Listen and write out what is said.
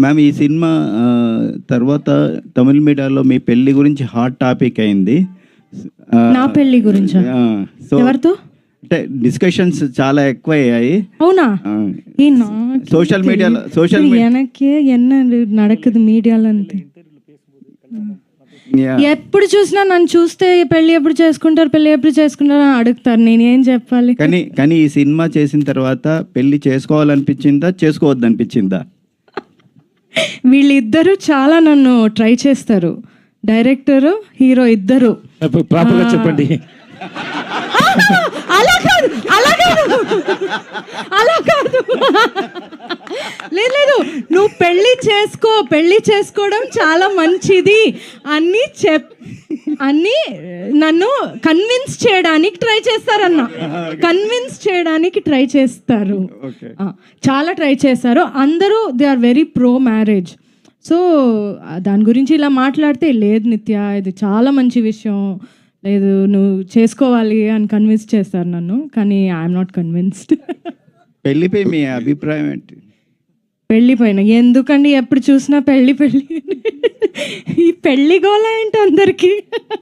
Ma'am ఈ cinema తర్వాత తమిళ మీడియాలో మీ పెళ్ళి గురించి హాట్ టాపిక్ అయింది. నా పెళ్ళి గురించి? సో ఎవరితో? అంటే డిస్కషన్స్ చాలా ఎక్కువ అయ్యాయి అవునా సోషల్ మీడియాలో సోషల్ మీడియా ఎన్న నడకదు మీడియాలో అంతే ఎప్పుడు చూసినా నన్ను చూస్తే పెళ్ళి ఎప్పుడు చేసుకుంటారు పెళ్ళి ఎప్పుడు చేసుకుంటారు అని అడుగుతారు. నేను ఏం చెప్పాలి? కానీ కానీ ఈ సినిమా చేసిన తర్వాత పెళ్ళి చేసుకోవాలనిపించిందా చేసుకోవద్దు అనిపించిందా వీళ్ళిద్దరూ చాలా నన్ను ట్రై చేస్తారు. డైరెక్టర్ హీరో ఇద్దరు. చెప్పండి. అలా కాదు అలా కాదు. లేదు లేదు. నువ్వు పెళ్ళి చేసుకో పెళ్ళి చేసుకోవడం చాలా మంచిది అని చెప్ అని నన్ను కన్విన్స్ చేయడానికి ట్రై చేస్తారన్న. కన్విన్స్ చేయడానికి ట్రై చేస్తారు. చాలా ట్రై చేశారు అందరూ they are very pro marriage so దాని గురించి ఇలా మాట్లాడితే లేదు నిత్య ఇది చాలా మంచి విషయం. లేదు నువ్వు చేసుకోవాలి అని కన్విన్స్ చేస్తారు నన్ను కానీ ఐఎమ్ నాట్ కన్విన్స్డ్ పెళ్ళిపై మీ అభిప్రాయం ఏంటి? పెళ్ళిపోయిన ఎందుకండి ఎప్పుడు చూసినా పెళ్ళి పెళ్ళి ఈ పెళ్ళి గోళ ఏంటి అందరికి?